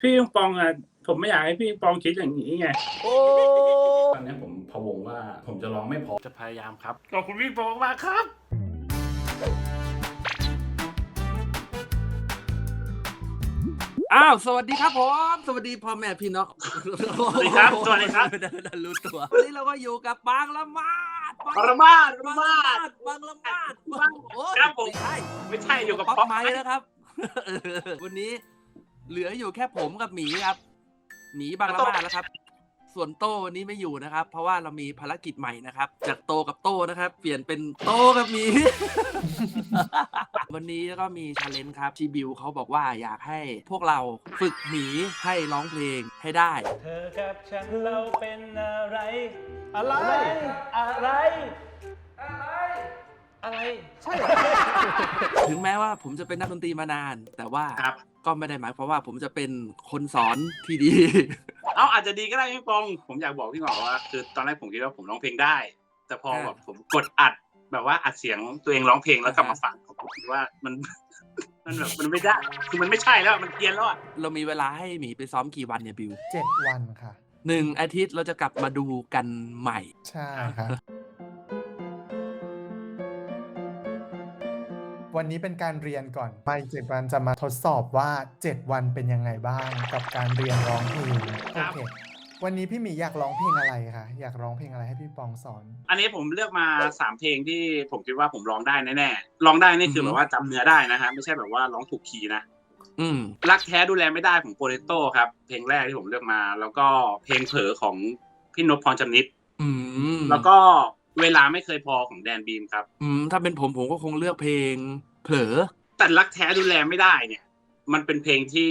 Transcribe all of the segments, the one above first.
พี่ปิงปองอะผมไม่อยากให้พี่ปิงปองคิดอย่างนี้ไงโอ้ตอนนี้ผมพะวงว่าผมจะร้องไม่พอจะพยายามครับขอบคุณพี่ปิงปองมากครับ อ้าว สวัสดีครับผม สวัสดีพ่อแม่พี่น้องสวัสดีครับสวัสดีครับ รู้ตัววันนี้เราก็อยู่กับบางละมาดปรมาศปรบางมาละศมาดบางละมาดบางโอ้ยครับผมไใช่ไม่ใช่อยู่กับป๊อปป๊อปไม้นะครับเออวันนี้ เหลืออยู่แค่ผมกับหมีครับ หมีบางละมาดแล้วครับ ส่วนโต้วันนี้ไม่อยู่นะครับ เพราะว่าเรามีภารกิจใหม่นะครับ จากโตกับโต้นะครับ เปลี่ยนเป็นโตกับหมี วันนี้ก็มีชาเลนจ์ครับที่บิวเขาบอกว่าอยากให้พวกเราฝึกหมีให้ร้องเพลงให้ได้ เธอกับฉันเราเป็นอะไร อะไร อะไร อะไร อะไรใช่เหรอ ถึงแม้ว่าผมจะเป็นนักดนตรีมานาน แต่ว่าครับ ก็ไม่ได้หมายความว่าผมจะเป็นคนสอนที่ดี เอาอาจจะดีก็ได้พี่ปิงปอง ผมอยากบอกพี่หมอว่าคือตอนแรกผมคิดว่าผมร้องเพลงได้ แต่พออ่าแบบผมกดอัดแบบว่าอัดเสียงตัวเองร้องเพลงแล้วกลับมาฟังผมคิดว่ามัน มันแบบมันไม่ได้คือมันไม่ใช่แล้วมันเพี้ยนแล้วอะเรามีเวลาให้หมีไปซ้อมกี่วันเนี่ยบิวเจ็ดวันค่ะ หนึ่งอาทิตย์เราจะกลับมาดูกันใหม่ ใช่ค่ะ วันนี้เป็นการเรียนก่อนไปเจ็ดวันจะมาทดสอบว่าเจ็ดวันเป็นยังไงบ้างกับการเรียนร้องเพลงโอเควันนี้พี่หมีอยากร้องเพลงอะไรคะอยากร้องเพลงอะไรให้พี่ปองสอน อันนี้ผมเลือกมาสามเพลงที่ผมคิดว่าผมร้องได้แน่ๆร้องได้นี่คืออฮึแบบว่าจำเนื้อได้นะฮะไม่ใช่แบบว่าร้องถูกคีย์นะอืมรักแท้ดูแลไม่ได้ของโปเตโต้ครับ เพลงแรกที่ผมเลือกมา แล้วก็เพลงเผลอของพี่นพพรจำนิดอืมแล้วก็เวลาไม่เคยพอของแดนบีมครับ อืมถ้าเป็นผมผมก็คงเลือกเพลง เผลอ แต่รักแท้ดูแลไม่ได้เนี่ย มันเป็นเพลงที่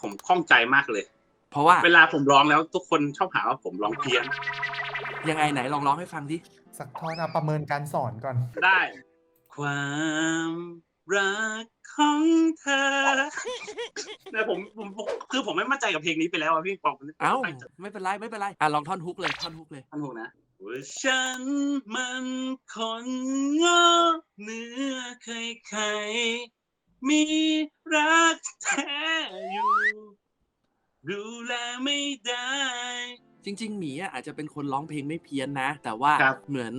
ผมข้องใจมากเลย เพราะว่าเวลาผมร้องแล้วทุกคนชอบหาว่าผมร้องเพี้ยน ยังไงไหนลองร้องให้ฟังดิ สักท่อนอะประเมินการสอนก่อน ได้ ความรักของเธอแต่ผมผมผมคือผมไม่มั่นใจกับเพลงนี้ไปแล้วอะพี่ปองเอ้า ไม่เป็นไรไม่เป็นไร อะลองท่อนฮุกเลยท่อนฮุกเลย ท่านหูนะ ว่าฉันมันคนงอเนื้อใครๆมีรักแท้อยู่ ดูแลไม่ได้ จริง ๆ หมีอะอาจจะเป็นคนร้องเพลงไม่เพี้ยนนะ แต่ว่าครับ เหมือน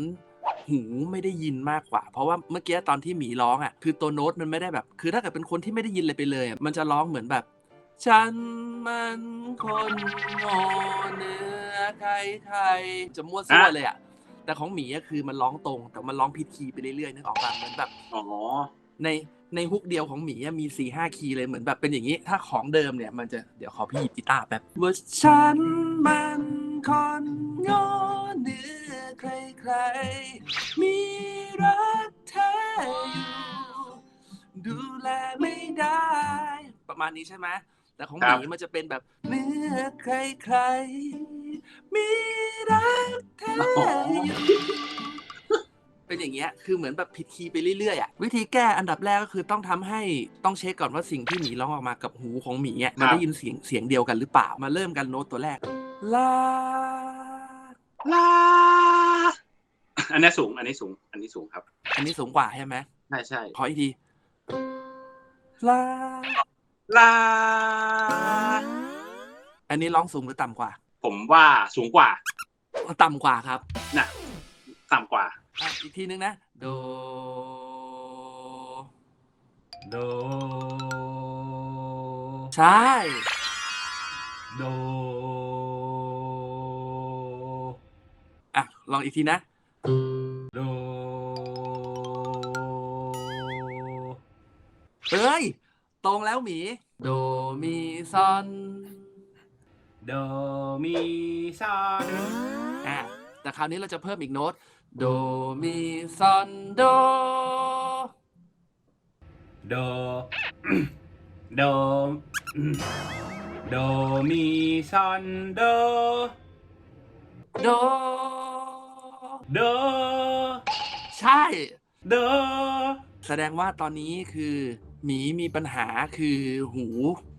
หูไม่ได้ยินมากกว่า เพราะว่าเมื่อกี้ตอนที่หมีร้องอะ คือตัวโน้ตมันไม่ได้แบบ คือถ้าเกิดเป็นคนที่ไม่ได้ยินอะไรไปเลยอะมันจะร้องเหมือนแบบ ฉันมันคนโง่เนื้อ ใครใครๆจะมั่วซั่วเลยอะแต่ของหมีอะคือมันร้องตรง แต่มันร้องผิดคีย์ไปเรื่อยๆนึกออกป่ะเหมือนแบบอ๋อในในฮุกเดียวของหมีอะมีสี่ห้าคีย์เลยเหมือนแบบเป็นอย่างนี้ ถ้าของเดิมเนี่ยมันจะเดี๋ยวขอพี่หยิบกีตาร์แบบว่าฉันมันคนงอเนื้อใครๆมีรักแท้อยู่ดูแลไม่ได้ ประมาณนี้ใช่ไหมแต่ของหครับมีมันจะเป็นแบบเนื้อใครๆ มีรักแท้อยู่เป็นอย่างเงี้ย คือเหมือนแบบผิดคีย์ไปเรื่อยๆอะ วิธีแก้อันดับแรกก็คือต้องทำให้ต้องเช็คก่อนว่าสิ่งที่หมีร้องออกมากับหูของหมีอะมันครับได้ยินเสียงเสียงเดียวกันหรือเปล่า มาเริ่มกันโน้ตตัวแรก ลา ลา อันนี้สูง อันนี้สูง อันนี้สูงครับ อันนี้สูงกว่าใช่ไหมใช่ใช่ขออีกที ลา ลา อันนี้ร้องสูงหรือต่ำกว่า ผมว่าสูงกว่า ต่ำกว่าครับน่ะต่ำกว่าอะอีกทีนึงนะ โด โด ใช่ โด อะ ลองอีกทีนะ คราวนี้เราจะเพิ่มอีกโน้ตโดมีซอนโดโดโดโดมีซอนโดโดโดใช่โดแสดงว่าตอนนี้คือหมีมีปัญหาคือหู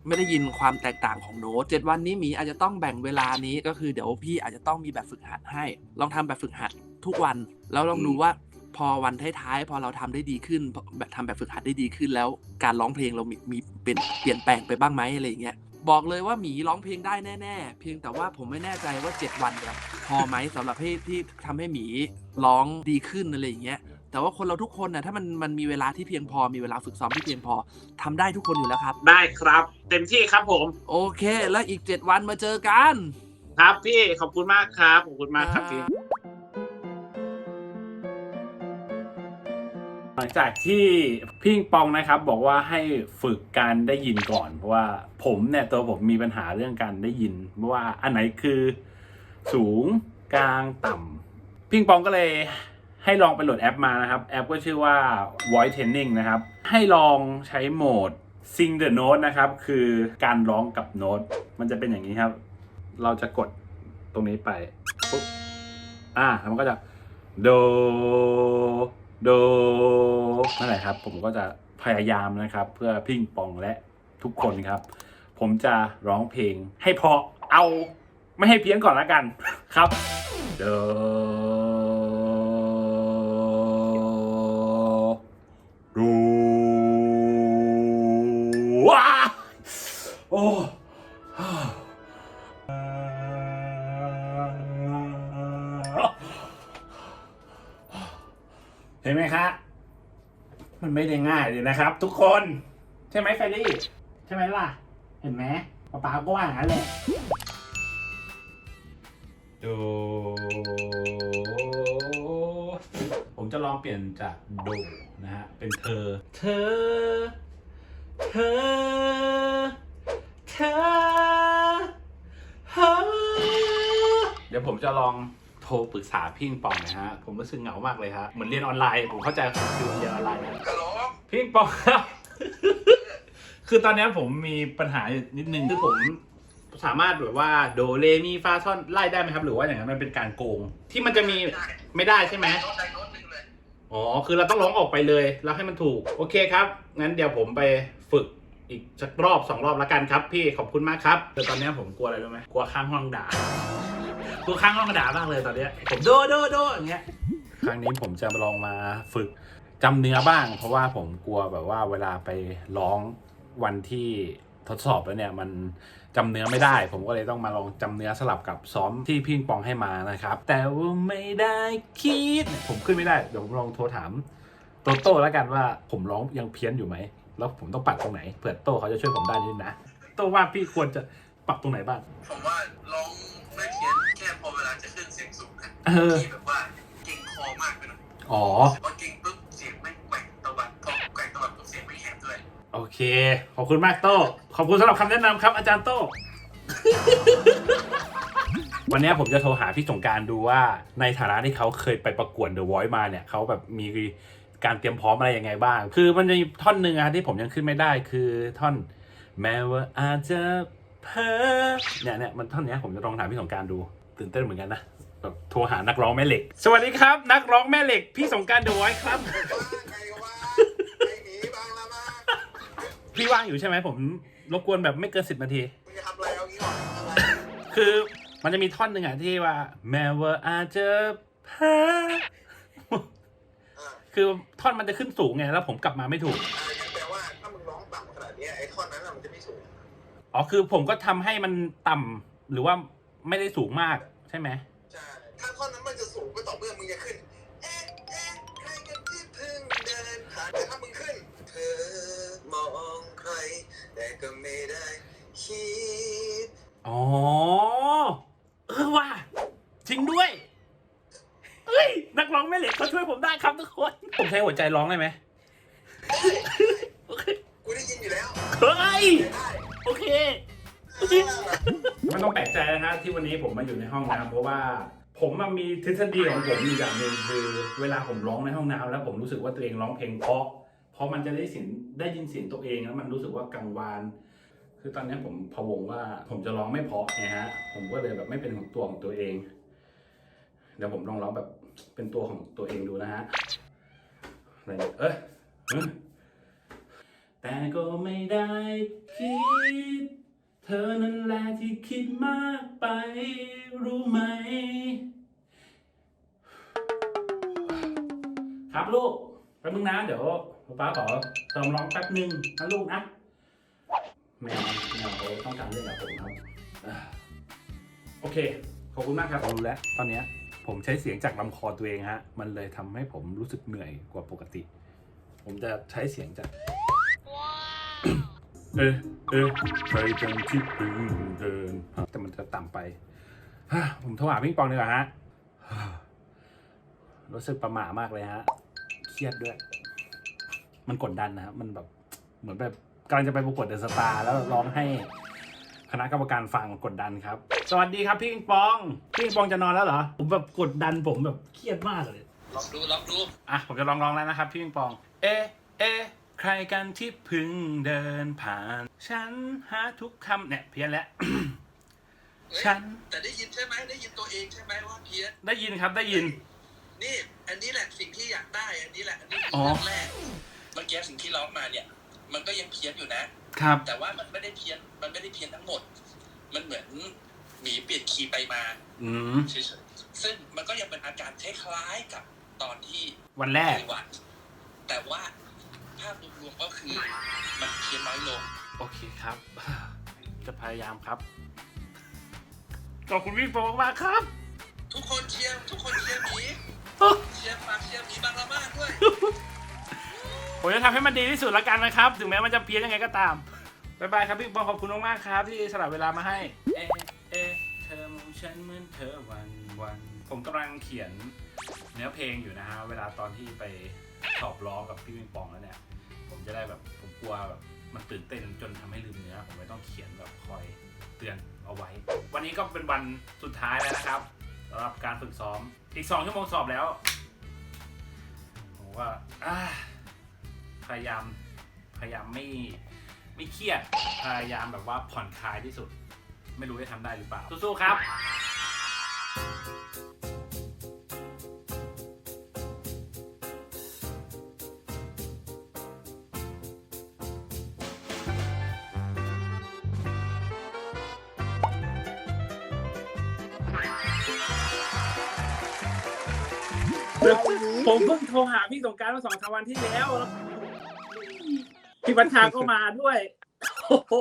ไม่ได้ยินความแตกต่างของโน้ตเจ็ดวันนี้หมีอาจจะต้องแบ่งเวลานี้ก็คือเดี๋ยวพี่อาจจะต้องมีแบบฝึกหัดให้ ลองทำแบบฝึกหัดทุกวัน แล้วลองดูว่าพอวันท้ายๆพอเราทำได้ดีขึ้นแบบทำแบบฝึกหัดได้ดีขึ้นแล้ว การร้องเพลงเรามีมีเปลี่ยนเปลี่ยนแปลงไปบ้างไหมอะไรอย่างเงี้ยบอกเลยว่าหมีร้องเพลงได้แน่ ๆ เพียงแต่ว่าผมไม่แน่ใจว่า 7 วันเนี่ยพอไหมสำหรับให้ที่ทำให้หมีร้องดีขึ้นอะไรอย่างเงี้ย แต่ว่าคนเราทุกคนนะถ้ามันมันมีเวลาที่เพียงพอมีเวลาฝึกซ้อมที่เพียงพอทำได้ทุกคนอยู่แล้วครับ ได้ครับ เต็มที่ครับผมโอเค แล้วอีก 7 วันมาเจอกันครับพี่ขอบคุณมากครับขอบคุณมากครับพี่ หลังจากที่พี่ปิงปองนะครับบอกว่าให้ฝึกการได้ยินก่อน เพราะว่าผมเนี่ยตัวผมมีปัญหาเรื่องการได้ยินว่าอันไหนคือสูงกลางต่ำพี่ปิงปองก็เลย ให้ลองไปโหลดแอปมานะครับ แอปก็ชื่อว่า Voice Training นะครับ ให้ลองใช้โหมด Sing the Note นะครับ คือการร้องกับโน้ต มันจะเป็นอย่างนี้ครับ เราจะกดตรงนี้ไปปุ๊บอ่าแล้วมันก็จะโดโดนั่นแหละครับ ผมก็จะพยายามนะครับ เพื่อพิงปองและทุกคนครับ ผมจะร้องเพลงให้พอเอาไม่ให้เพี้ยนก่อนละกันครับโด ไม่ได้ง่ายเลยนะครับ ทุกคน ใช่ไหมแฟรรี่ ใช่ไหมล่ะ เห็นไหมป๊าป๊าก็ว่างั้นแหละโดผมจะลองเปลี่ยนจากโดนะฮะ เป็นเธอ เธอ เธอ เธอเฮ้อเดี๋ยวผมจะลองโทรปรึกษาพี่ปิงปองนะฮะ ผมรู้สึกเหงามากเลยฮะ เหมือนเรียนออนไลน์ ผมเข้าใจคือเรียนออนไลน์นะพี่ปิงปองครับ คือตอนนี้ผมมีปัญหาอยู่นิดนึงคือผมสามารถแบบว่าโดเรมีฟาซอนไล่ได้ไหมครับ หรือว่าอย่างนั้นมันเป็นการโกง ที่มันจะมีไม่ได้ใช่ไหมอ๋อ คือเราต้องร้องออกไปเลยแล้วให้มันถูก โอเคครับ งั้นเดี๋ยวผมไปฝึกอีกสักรอบสองรอบละกันครับ พี่ขอบคุณมากครับแต่ตอนนี้ผมกลัวอะไรรู้ไหมกลัวข้างห้องด่า กลัวข้างห้องด่ามากเลยตอนเนี้ยผมโดโดโดอย่างเงี้ยครั้งนี้ผมจะลองมาฝึกจำเนื้อบ้าง เพราะว่าผมกลัวแบบว่าเวลาไปร้องวันที่ทดสอบแล้วเนี่ยมันจำเนื้อไม่ได้ ผมก็เลยต้องมาลองจำเนื้อสลับกับซ้อมที่พี่ปิงปองให้มานะครับ แต่ว่าไม่ได้คิด ผมขึ้นไม่ได้ เดี๋ยวผมลองโทรถามโตโต้แล้วกันว่าผมร้องยังเพี้ยนอยู่ไหม แล้วผมต้องปรับตรงไหนเผื่อโต้เขาจะช่วยผมได้ด้วยนะ โต้ว่าพี่ควรจะปรับตรงไหนบ้างผมว่าร้อง ที่แบบว่าเก่งคอมากไปหน่อยอ๋อ พอเก่งปุ๊บเสียงไม่แกว่งตะวันพอแกว่งตะวันปุ๊บเสียงไม่แหบด้วย โอเค ขอบคุณมากโต้ ขอบคุณสำหรับคำแนะนำครับ อาจารย์โต้ วันนี้ผมจะโทรหาพี่สงกรารดูว่า ในฐานะที่เขาเคยไปประกวด The Voice มาเนี่ยเขาแบบมีการเตรียมพร้อมอะไรยังไงบ้าง คือมันจะมีท่อนหนึ่งอะที่ผมยังขึ้นไม่ได้คือท่อน แม้ว่าอาจจะเพ้อเนี่ยเนี่ยมันท่อนเนี้ยผมจะลองถามพี่สงกรารดู ตื่นเต้นเหมือนกันนะ แบบโทรหานักร้องแม่เหล็ก สวัสดีครับ นักร้องแม่เหล็ก พี่สงกราร The Voice ครับไงว่าไอ้หนีบางละมาพี่ว่างอยู่ใช่ไหมผมรบกวนแบบไม่เกินสิบนาที มึงจะทำอะไรเอางี้ก่อนอะไรคือมันจะมีท่อนหนึ่งอะที่ว่า แม้ว่าอาจจะแพ้อ่าคือท่อนมันจะขึ้นสูงไงแล้วผมกลับมาไม่ถูกอ่างั้นแปลว่าถ้ามึงร้องต่ำขนาดเนี้ยไอ้ท่อนนั้นน่ะมันจะไม่สูงอ๋อคือผมก็ทำให้มันต่ำหรือว่าไม่ได้สูงมากใช่ไหม จะขึ้นเอ๊ะเอ๊ะใครกันที่เพิ่งเดินผ่านแต่ถ้ามึงขึ้น เธอมองใคร แต่ก็ไม่ได้คิดอ๋อ เออว่ะจริงด้วยเฮ้ย นักร้องแม่เหล็กเขาช่วยผมได้ครับทุกคน ผมใช้หัวใจร้องได้ไหมโอเคกูได้ยินอยู่แล้วเฮ้ย ได้โอเค ไม่ต้องแปลกใจนะฮะที่วันนี้ผมมาอยู่ในห้องน้ำเพราะว่า ผมมันมีทฤษฎีของผมอยู่อย่างหนึ่งคือเวลาผมร้องในห้องน้ำแล้วผมรู้สึกว่าตัวเองร้องเพลงเพราะเพราะมันจะได้เสียงได้ยินเสียงตัวเองแล้วมันรู้สึกว่ากังวาน คือตอนนี้ผมพะวงว่าผมจะร้องไม่เพราะไงฮะผมก็เลยแบบไม่เป็นของตัวของตัวเอง เดี๋ยวผมลองร้องแบบเป็นตัวของตัวเองดูนะฮะอะไรเนี่ยเอ้ยเอ้ยแต่ก็ไม่ได้คิด เธอนั่นแหละที่คิดมากไปรู้ไหม ครับลูกแป๊บนึงนะ เดี๋ยวป๊าป๊าขอเติมร้องแป๊บนึงนะลูกนะแมวแมวเขาต้องการเล่นกับผมครับโอเค ขอบคุณมากครับผมรู้แล้วตอนเนี้ยผมใช้เสียงจากลำคอตัวเองฮะ มันเลยทำให้ผมรู้สึกเหนื่อยกว่าปกติ ผมจะใช้เสียงจาก เอ๊ะเอ๊ะใครกันที่เพิ่งเดินผ่านแต่มันจะต่ำไปฮะผมโทรหาพิงปองดีกว่าฮะรู้สึกประหม่ามากเลยฮะ เครียดด้วย มันกดดันนะครับ มันแบบ เหมือนแบบกำลังจะไปประกวดเดอะสตาร์แล้วร้องให้คณะกรรมการฟังกดดันครับ สวัสดีครับพี่ปิงปอง พี่ปิงปองจะนอนแล้วเหรอ ผมแบบกดดันผมแบบเครียดมากเลย ลองดูลองดู อะผมจะลองร้องแล้วนะครับพี่ปิงปอง เอะเอะ ใครกันที่เพึ่งเดินผ่าน ฉันหาทุกคำเนี่ยเพี้ยนแล้ว ฉัน แต่ได้ยินใช่ไหมได้ยินตัวเองใช่ไหมว่าเพี้ยนได้ยินครับได้ยิน นี่ อันนี้แหละสิ่งที่อยากได้ อันนี้แหละอันนี้คืออ๋อเรื่องแรกเมื่อกี้สิ่งที่ร้องมาเนี่ย มันก็ยังเพี้ยนอยู่นะ ครับ แต่ว่ามันไม่ได้เพี้ยนมันไม่ได้เพี้ยนทั้งหมด มันเหมือนหมีเปลี่ยนคีย์ไปมาอืมเฉยๆซึ่งมันก็ยังเป็นอาการคล้ายๆกับตอนที่วันแรกไต้หวัดแต่ว่า ภาพรวมๆก็คือมันเพี้ยนน้อยลง โอเคครับ จะพยายามครับ ขอบคุณพี่ปองมากครับ ทุกคนเชียร์ทุกคนเชียร์หมีเชียร์ฝากเชียร์หมีบางละมาดด้วย ผมจะทำให้มันดีที่สุดละกันนะครับ ถึงแม้มันจะเพี้ยนยังไงก็ตามบายบายครับพี่ปองขอบคุณมากๆครับ ที่สละเวลามาให้ เอะเอะเธอมองฉันเหมือนเธอวันวันผมกำลังเขียนเนื้อเพลงอยู่นะฮะ เวลาตอนที่ไปสอบร้องกับพี่ปิงปองแล้วเนี่ยผม จะได้แบบผมกลัวแบบมันตื่นเต้นจนทำให้ลืมเนื้อ ผมเลยต้องเขียนแบบคอยเตือนเอาไว้ วันนี้ก็เป็นวันสุดท้ายแล้วนะครับสำหรับการฝึกซ้อม อีกสองชั่วโมงสอบแล้ว ผมว่าพยายามพยายามไม่ไม่เครียด พยายามแบบว่าผ่อนคลายที่สุด ไม่รู้จะทำได้หรือเปล่า สู้ๆครับ ผมเพิ่งโทรหาพี่สงกรารมาสองสามวันที่แล้วแล้ว พี่บัญชาก็มาด้วยโอ้โห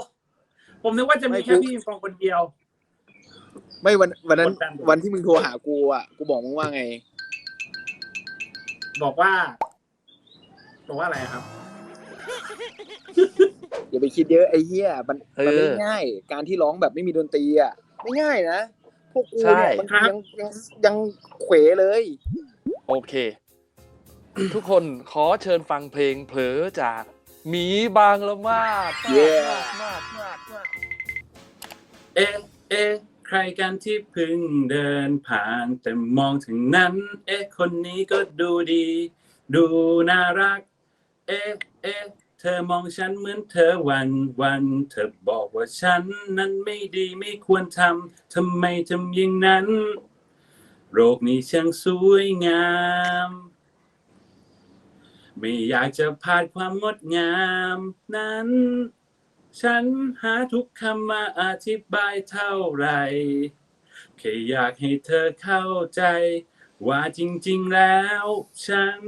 ผมนึกว่าจะมีแค่พี่ฟองคนเดียว ไม่วันวันนั้นกดดันวันที่มึงโทรหากูอะ กูบอกมึงว่าไง บอกว่า บอกว่าอะไรครับอย่าไปคิดเยอะไอ้เหี้ยมันเออมันไม่ง่าย การที่ร้องแบบไม่มีดนตรีอะไม่ง่ายนะพวกกูใช่เนี่ยมันครับยังยังยังเขวเลย โอเค ทุกคนขอเชิญฟังเพลงเผลอจากหมีบางละมาดมากมากมากมากเอ๊ะเอ๊ะใครกันที่เพิ่งเดินผ่าน แต่มองถึงนั้น เอ๊ะคนนี้ก็ดูดี ดูน่ารัก เอ๊ะเอ๊ะเธอมองฉันเหมือนเธอวันวันเธอบอกว่าฉันนั้นไม่ดีไม่ควรทำทำไมทำอย่างนั้น โรคนี้ช่างสวยงาม ไม่อยากจะพลาดความงดงามนั้น ฉันหาทุกคำมาอธิบายเท่าไหร่แค่อยากให้เธอเข้าใจ ว่าจริงๆแล้ว ฉัน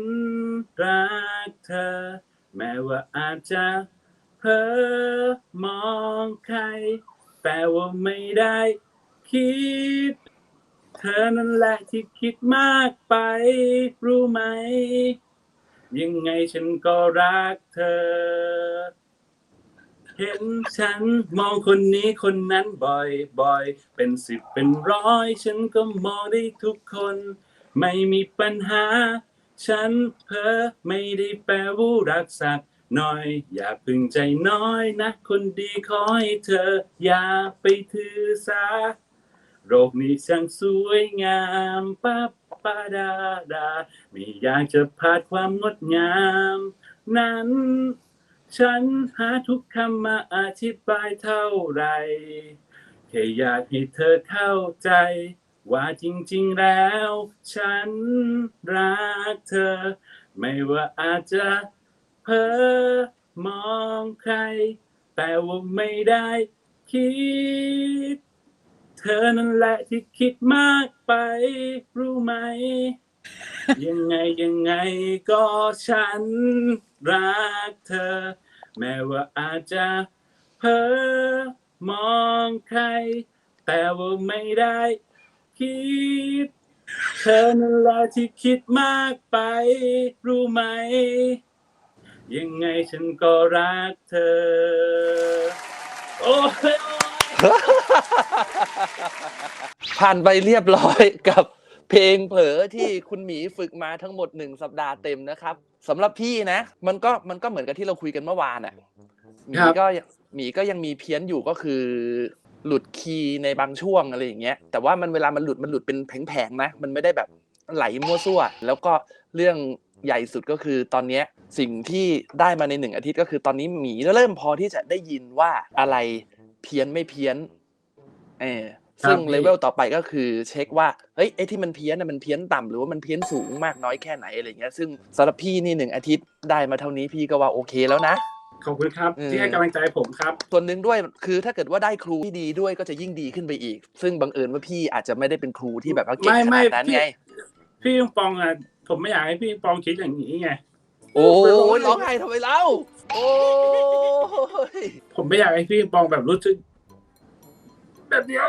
รักเธอ แม้ว่าอาจจะเพ้อมองใคร แต่ว่าไม่ได้คิด เธอนั่นแหละที่คิดมากไป รู้ไหม ยังไงฉันก็รักเธอ เห็นฉันมองคนนี้คนนั้นบ่อยๆเป็นสิบเป็นร้อย ฉันก็มองได้ทุกคน ไม่มีปัญหา ฉันเพ้อไม่ได้แปลว่ารักสักหน่อย อย่าพึงใจน้อยนะ คนดีขอให้เธอ อย่าไปถือสา โรคนี้ช่างสวยงามปั๊บปาดาดาไม่อยากจะพลาดความงดงาม นั้น ฉันหาทุกคำมาอธิบายเท่าไหรแค่อยากให้เธอเข้าใจ ว่าจริงๆแล้ว ฉันรักเธอ ไม่ว่าอาจจะเพ้อมองใคร แต่ว่าไม่ได้คิด เธอนั่นแหละที่คิดมากไป รู้ไหม ยังไงยังไงก็ฉันรักเธอ แม้ว่าอาจจะเพ้อมองใคร แต่ว่าไม่ได้ คิด เธอนั่นแหละที่คิดมากไป รู้ไหม ยังไงฉันก็รักเธอ โอ้ย ผ่านไปเรียบร้อยกับเพลงเผลอที่คุณหมีฝึกมาทั้งหมดหนึ่งสัปดาห์เต็มนะครับสำหรับพี่นะ มันก็มันก็เหมือนกับที่เราคุยกันเมื่อวานอะหมีก็หมีก็ยังมีเพี้ยนอยู่ก็คือหลุดคีย์ในบางช่วงอะไรอย่างเงี้ยแต่ว่ามันเวลามันหลุดมันหลุดเป็นแผงๆนะ มันไม่ได้แบบไหลมั่วซั่ว แล้วก็เรื่องใหญ่สุดก็คือตอนเนี้ยสิ่งที่ได้มาในหนึ่งอาทิตย์ก็คือตอนนี้หมีเริ่มพอที่จะได้ยินว่าอะไร เพี้ยนไม่เพี้ยนเออซึ่งครับพี่เลเวลต่อไปก็คือ เช็คว่าเฮ้ยไอ้ที่มันเพี้ยนน่ะมันเพี้ยนต่ำหรือว่ามันเพี้ยนสูงมากน้อยแค่ไหนอะไรเงี้ยซึ่งสำหรับพี่นี่หนึ่งอาทิตย์ได้มาเท่านี้พี่ก็ว่าโอเคแล้วนะขอบคุณครับเออที่ให้กำลังใจผมครับ ส่วนหนึ่งด้วยคือถ้าเกิดว่าได้ครูที่ดีด้วยก็จะยิ่งดีขึ้นไปอีก ซึ่งบังเอิญว่าพี่อาจจะไม่ได้เป็นครูที่แบบว่าเก่งไม่ขไม่นาดนั้นพี่ไงพี่ปิงปองอะผมไม่อยากให้พี่ปิงปองคิดอย่างนี้ไงโอ้ยร้องไห้ทำไมเล่า โอ้ยผมไม่อยากให้พี่ปิงปองแบบรู้สึกแบบเดียว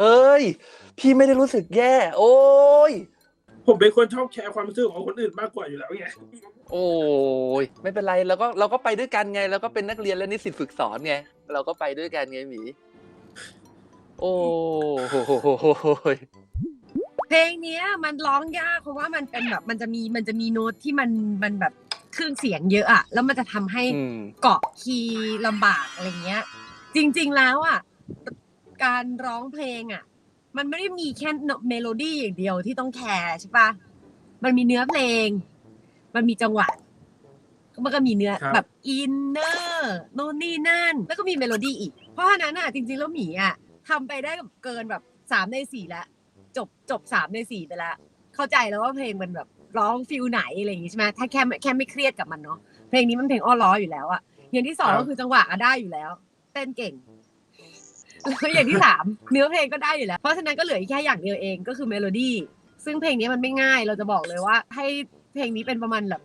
เฮ้ย พี่ไม่ได้รู้สึกแย่ โอ้ย ผมเป็นคนชอบแชร์ความรู้สึกของคนอื่นมากกว่าอยู่แล้วไงโอ้ย ไม่เป็นไรเราก็เราก็ไปด้วยกันไงเราก็เป็นนักเรียนและนิสิตฝึกสอนไง เราก็ไปด้วยกันไงหมีโอ้ยเพลงเนี้ยมันร้องยากเพราะว่ามันเป็นแบบมันจะมีมันจะมีโน้ตที่มันมันแบบ เครื่องเสียงเยอะอะแล้วมันจะทำให้อืมเกาะคีย์ลำบากอะไรเงี้ย จริง ๆแล้วอะการร้องเพลงอะมันไม่ได้มีแค่เมโลดี้อย่างเดียวที่ต้องแคร์ใช่ปะมันมีเนื้อเพลง มันมีจังหวะมันก็มีเนื้อครับแบบอินเนอร์โน่นนี่นั่น แล้วก็มีเมโลดี้อีก เพราะฉะนั้นอะจริงๆแล้วหมีอะทำไปได้แบบเกินแบบสามในสี่แล้วจบจบสามในสี่ไปแล้วเข้าใจแล้วว่าเพลงมันแบบ ร้องฟิลไหนอะไรอย่างงี้ใช่ไหมถ้าแค่แค่ไม่เครียดกับมันเนาะเพลงนี้มันเพลงอ้อล้ออยู่แล้วอะอย่างที่สองครับก็คือจังหวะอะได้อยู่แล้ว เต้นเก่งแล้วอย่างที่สามเนื้อเพลงก็ได้อยู่แล้ว เพราะฉะนั้นก็เหลืออีกแค่อย่างเดียวเองก็คือเมโลดี้ซึ่งเพลงนี้มันไม่ง่ายเราจะบอกเลยว่า ให้เพลงนี้เป็นประมาณแบบ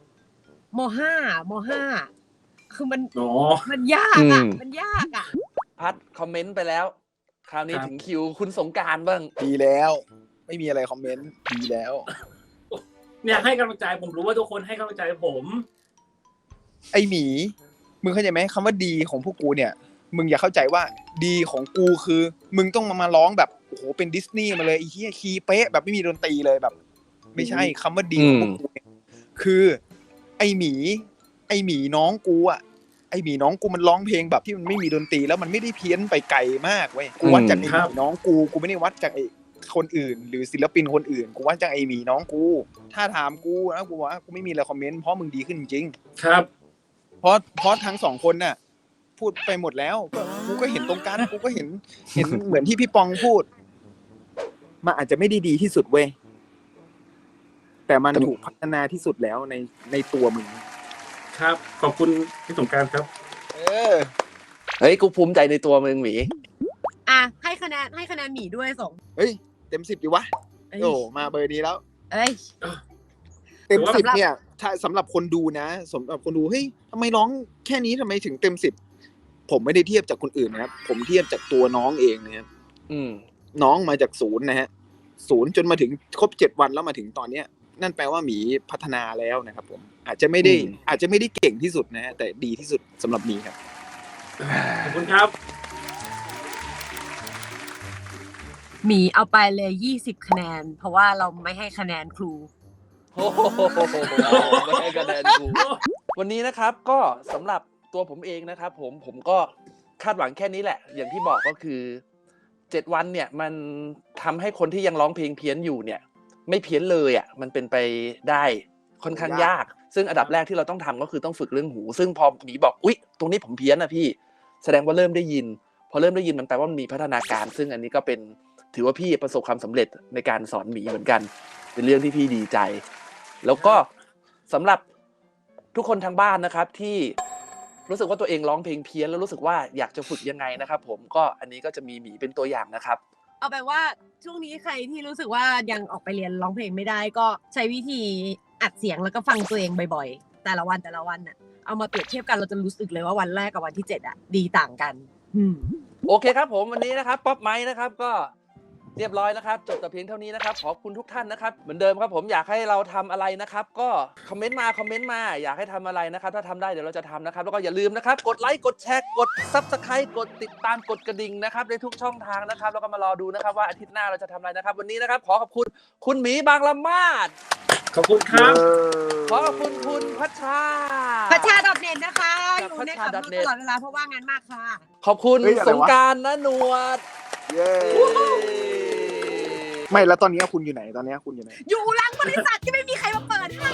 มห้ามห้าคือมันอ๋อมันยากอะอืมมันยากอะพัดคอมเมนต์ไปแล้ว คราวนี้ครับถึงคิวคุณสงกรารบ้างดีแล้ว ไม่มีอะไรคอมเมนต์ดีแล้ว เนี่ยให้กำลังใจผมรู้ว่าทุกคนให้กำลังใจผม ไอหมี มึงเข้าใจไหมคำว่าดีของพวกกูเนี่ย มึงอย่าเข้าใจว่าดีของกูคือ มึงต้องมามาร้องแบบโอ้โหเป็นดิสนีย์มาเลยไอ้เหี้ยคีย์เป๊ะแบบไม่มีดนตรีเลยแบบ ไม่ใช่คำว่าดีของพวกกูเนี่ยคือ ไอหมี ไอหมีน้องกูอะไอหมีน้องกูมันร้องเพลงแบบที่มันไม่มีดนตรีแล้วมันไม่ได้เพี้ยนไปไกลมากเว้ยกูวัดจากไอหครัมีบน้องกูกูไม่ได้วัดจากไอ คนอื่น หรือศิลปินคนอื่น กูวัดจากไอหมีน้องกู ถ้าถามกูนะกูว่ากูไม่มีอะไรคอมเมนต์เพราะมึงดีขึ้นจริงๆครับ เพราะเพราะทั้งสองคนน่ะ พูดไปหมดแล้วก็กูก็เห็นตรงกันกูก็เห็นเห็นเหมือนที่พี่ปองพูดมันอาจจะไม่ได้ดีที่สุดเว้ยแต่มันถูกพัฒนาที่สุดแล้วในในตัวมึงครับ ขอบคุณพี่สงกรารครับ เออเฮ้ยกูภูมิใจในตัวมึงหมี อะให้คะแนนให้คะแนนหมีด้วยสองเฮ้ย เต็มสิบดีวะเอ้ยโอ้มาเบอร์นี้แล้วเอ้ยเต็มถือว่าสิบเนี่ยถ้าสำหรับคนดูนะสำหรับคนดูเฮ้ยทำไมร้องแค่นี้ทำไมถึงเต็มสิบผมไม่ได้เทียบจากคนอื่นนะครับ ผมเทียบจากตัวน้องเองนะครับอืมน้องมาจากศูนย์นะฮะศูนย์จนมาถึงครบเจ็ดวันแล้วมาถึงตอนเนี้ย นั่นแปลว่าหมีพัฒนาแล้วนะครับ ผม อาจจะไม่ได้อืมอาจจะไม่ได้เก่งที่สุดนะฮะแต่ดีที่สุดสำหรับหมีครับขอบคุณครับ หมีเอาไปเลยยี่สิบคะแนน เพราะว่าเราไม่ให้คะแนนครู โอ้โหไม่ให้คะแนนกูวันนี้นะครับก็สำหรับตัวผมเองนะครับ ผมผมก็คาดหวังแค่นี้แหละ อย่างที่บอกก็คือเจ็ดวันเนี่ยมันทำให้คนที่ยังร้องเพลงเพี้ยนอยู่เนี่ย ไม่เพี้ยนเลยอะมันเป็นไปได้ค่อนข้างยาก ซึ่งอันดับแรกที่เราต้องทำก็คือต้องฝึกเรื่องหู ซึ่งพอหมีบอกอุ๊ยตรงนี้ผมเพี้ยนนะพี่ แสดงว่าเริ่มได้ยิน พอเริ่มได้ยินมันแปลว่ามันมีพัฒนาการ ซึ่งอันนี้ก็เป็น ถือว่าพี่ประสบความสำเร็จในการสอนหมีเหมือนกัน เป็นเรื่องที่พี่ดีใจ แล้วก็สำหรับทุกคนทางบ้านนะครับที่รู้สึกว่าตัวเองร้องเพลงเพี้ยนแล้วรู้สึกว่าอยากจะฝึกยังไงนะครับ ผมก็อันนี้ก็จะมีหมีเป็นตัวอย่างนะครับ เอาไปนว่าช่วงนี้ใครที่รู้สึกว่ายังออกไปเรียนร้องเพลงไม่ได้ก็ใช้วิธีอัดเสียงแล้วก็ฟังตัวเองบ่อยแต่ละวันแต่ละวันน่ะเอามาเปรียบเทียบกันเราจะรู้สึกเลยว่าวันแรกกับวันที่เจ็ดอะดีต่างกัน อืมโอเคครับผมวันนี้นะครับ ป๊อปไม้นะครับ ก็ เรียบร้อยนะครับ จบแต่เพียงเท่านี้นะครับ ขอบคุณทุกท่านนะครับ เหมือนเดิมครับผมอยากให้เราทำอะไรนะครับ ก็คอมเมนต์มาคอมเมนต์มาอยากให้ทำอะไรนะครับ ถ้าทำได้เดี๋ยวเราจะทำนะครับ แล้วก็อย่าลืมนะครับ กดไลค์กดแชร์กดซับสไครต์กดติดตามกดกระดิ่งนะครับในทุกช่องทางนะครับ แล้วก็มารอดูนะครับว่าอาทิตย์หน้าเราจะทำอะไรนะครับ วันนี้นะครับ ขอขอบคุณคุณหมีบางละมาดขอบคุณครับ ขอขอบคุณคุณพัชชา พัชชาดอทเน็ตนะคะกับอยู่ในพัชขับชารถ .net ตลอดเวลาเพราะว่างานมากค่ะ ขอบคุณเฮ้ยอะไรสวะงกรารนะหนวด เย้ ไม่แล้วตอนนี้คุณอยู่ไหนตอนนี้คุณอยู่ไหน อยู่หลังบริษัทที่ไม่มีใครมาเปิดให้